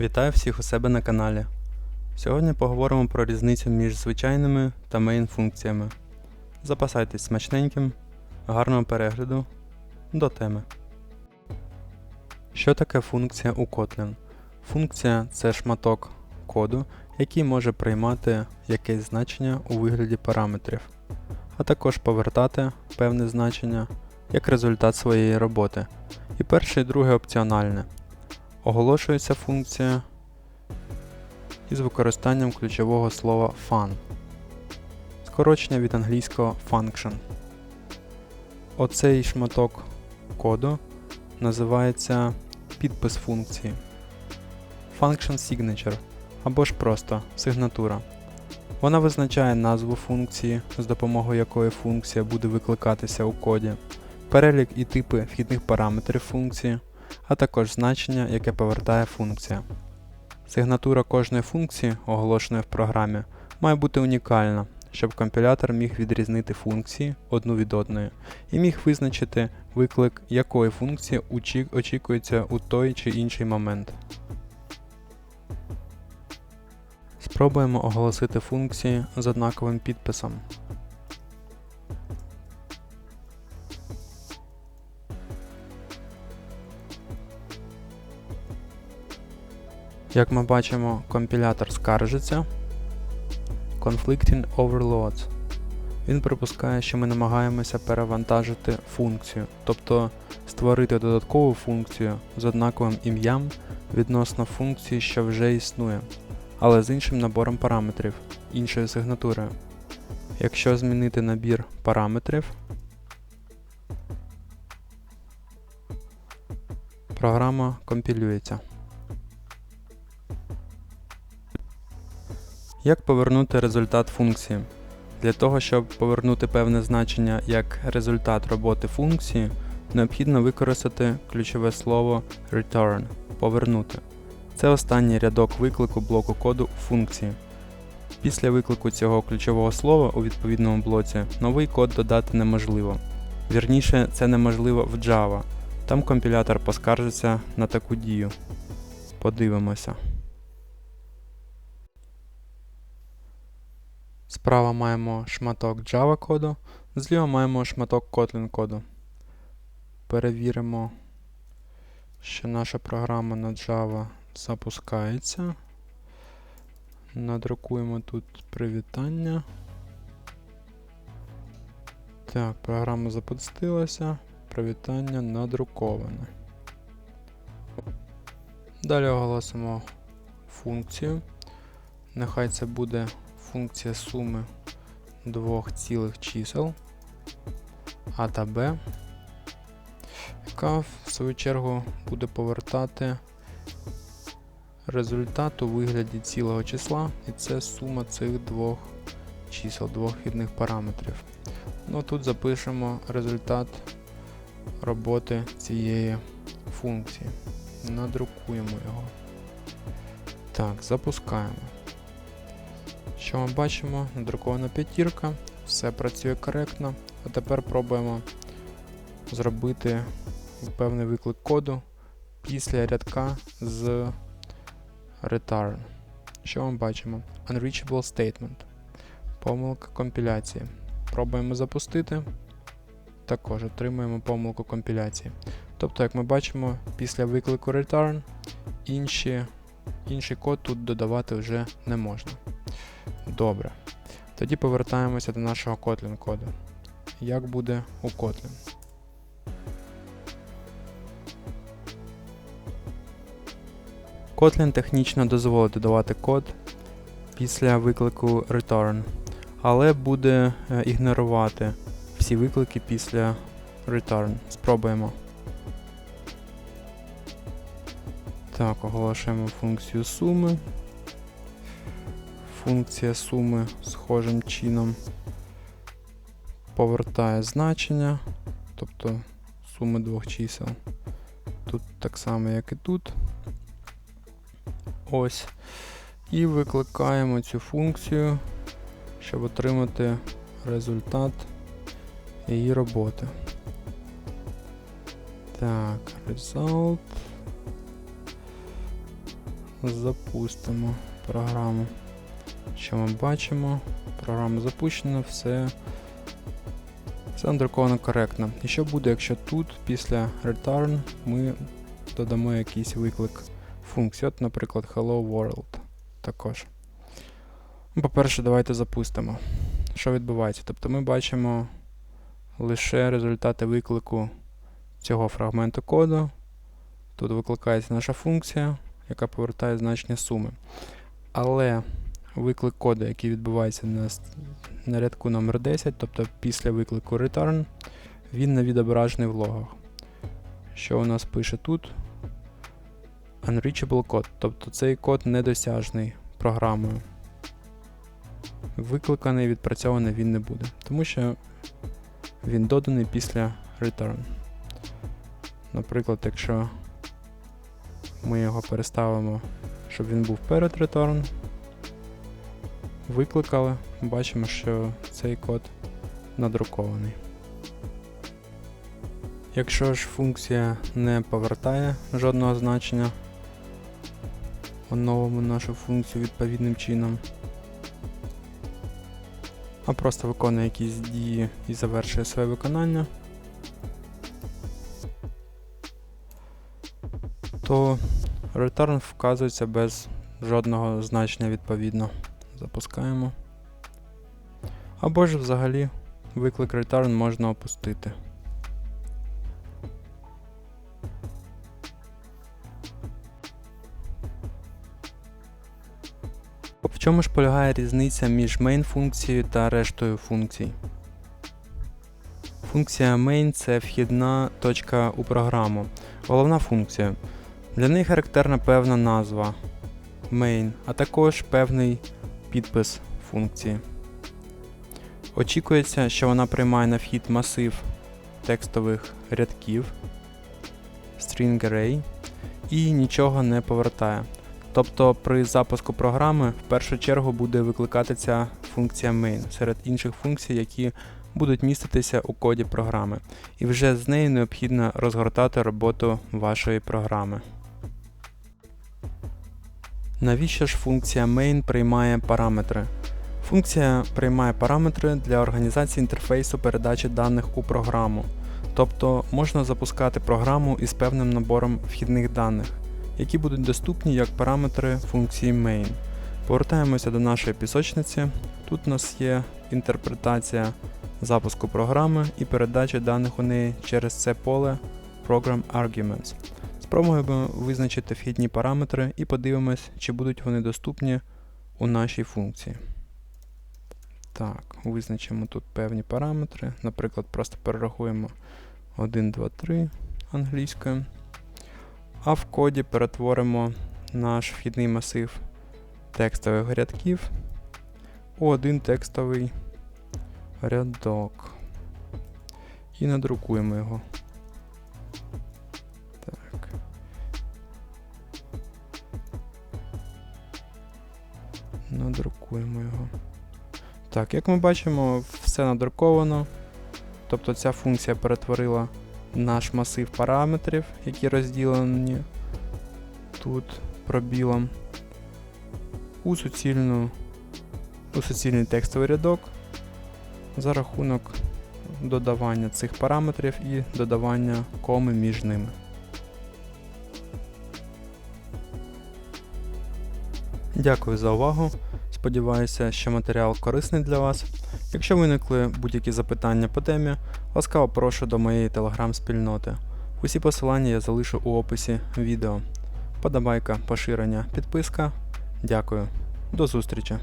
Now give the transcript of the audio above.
Вітаю всіх у себе на каналі. Сьогодні поговоримо про різницю між звичайними та main функціями. Запасайтесь смачненьким, гарного перегляду, до теми. Що таке функція у Kotlin? Функція це шматок коду, який може приймати якесь значення у вигляді параметрів, а також повертати певне значення як результат своєї роботи. І перше і друге опціональне. Оголошується функція із використанням ключового слова fun, скорочення від англійського function. Оцей шматок коду називається підпис функції Function Signature або ж просто сигнатура. Вона визначає назву функції, з допомогою якої функція буде викликатися у коді, перелік і типи вхідних параметрів функції, а також значення, яке повертає функція. Сигнатура кожної функції, оголошеної в програмі, має бути унікальна, щоб компілятор міг відрізнити функції одну від одної і міг визначити виклик якої функції очікується у той чи інший момент. Спробуємо оголосити функції з однаковим підписом. Як ми бачимо, компілятор скаржиться. Conflicting overloads. Він припускає, що ми намагаємося перевантажити функцію, тобто створити додаткову функцію з однаковим ім'ям відносно функції, що вже існує, але з іншим набором параметрів, іншою сигнатурою. Якщо змінити набір параметрів, програма компілюється. Як повернути результат функції? Для того, щоб повернути певне значення як результат роботи функції, необхідно використати ключове слово return повернути. Це останній рядок виклику блоку коду функції. Після виклику цього ключового слова у відповідному блоці новий код додати неможливо. Вірніше, це неможливо в Java. Там компілятор поскаржиться на таку дію. Подивимося. Справа маємо шматок Java коду, зліва маємо шматок Kotlin коду. Перевіримо, що наша програма на Java запускається. Надрукуємо тут привітання. Так, програма запустилася. Привітання надруковане. Далі оголосимо функцію. Нехай це буде функція суми двох цілих чисел А та Б, яка в свою чергу буде повертати результат у вигляді цілого числа, і це сума цих двох чисел, двох вхідних параметрів. Ну тут запишемо результат роботи цієї функції. Надрукуємо його. Так, запускаємо. Що ми бачимо? Надрукована п'ятірка, все працює коректно. А тепер пробуємо зробити певний виклик коду після рядка з return. Що ми бачимо? Unreachable statement. Помилка компіляції. Пробуємо запустити. Також отримуємо помилку компіляції. Тобто, як ми бачимо, після виклику return інші, інший код тут додавати вже не можна. Добре. Тоді повертаємося до нашого Kotlin коду. Як буде у Kotlin? Kotlin технічно дозволить додавати код після виклику return, але буде е, ігнорувати всі виклики після return. Спробуємо. Так, оголошуємо функцію суми функція суми схожим чином повертає значення, тобто суми двох чисел. Тут так само, як і тут. Ось. І викликаємо цю функцію, щоб отримати результат її роботи. Так, result. запустимо програму. Що ми бачимо? Програма запущена, все, все надруковано коректно. І що буде, якщо тут після return ми додамо якийсь виклик функції, от, наприклад, Hello World також. Ну, По-перше, давайте запустимо. Що відбувається? Тобто ми бачимо лише результати виклику цього фрагменту коду. Тут викликається наша функція, яка повертає значення суми. Але виклик коду, який відбувається на, на рядку номер 10, тобто після виклику return, він не відображений в логах. Що у нас пише тут? Unreachable code, тобто цей код недосяжний програмою. Викликаний, відпрацьований він не буде, тому що він доданий після return. Наприклад, якщо ми його переставимо, щоб він був перед return, викликали, бачимо, що цей код надрукований. Якщо ж функція не повертає жодного значення, оновимо нашу функцію відповідним чином, а просто виконує якісь дії і завершує своє виконання, то return вказується без жодного значення відповідно. Запускаємо. Або ж взагалі виклик return можна опустити. В чому ж полягає різниця між main функцією та рештою функцій? Функція main це вхідна точка у програму, головна функція. Для неї характерна певна назва main, а також певний підпис функції. Очікується, що вона приймає на вхід масив текстових рядків string array і нічого не повертає. Тобто при запуску програми в першу чергу буде викликатися функція main серед інших функцій, які будуть міститися у коді програми. І вже з нею необхідно розгортати роботу вашої програми. Навіщо ж функція main приймає параметри? Функція приймає параметри для організації інтерфейсу передачі даних у програму. Тобто можна запускати програму із певним набором вхідних даних, які будуть доступні як параметри функції main. Повертаємося до нашої пісочниці. Тут у нас є інтерпретація запуску програми і передачі даних у неї через це поле Program Arguments. Спробуємо визначити вхідні параметри і подивимось, чи будуть вони доступні у нашій функції. Так, визначимо тут певні параметри. Наприклад, просто перерахуємо 1, 2, 3 англійською. А в коді перетворимо наш вхідний масив текстових рядків у один текстовий рядок. І надрукуємо його. Надрукуємо його. Так, як ми бачимо, все надруковано. Тобто ця функція перетворила наш масив параметрів, які розділені тут пробілом, у суцільну, у суцільний текстовий рядок за рахунок додавання цих параметрів і додавання коми між ними. Дякую за увагу. Сподіваюся, що матеріал корисний для вас. Якщо виникли будь-які запитання по темі, ласкаво прошу до моєї телеграм-спільноти. Усі посилання я залишу у описі відео. Подобайка, поширення, підписка. Дякую. До зустрічі!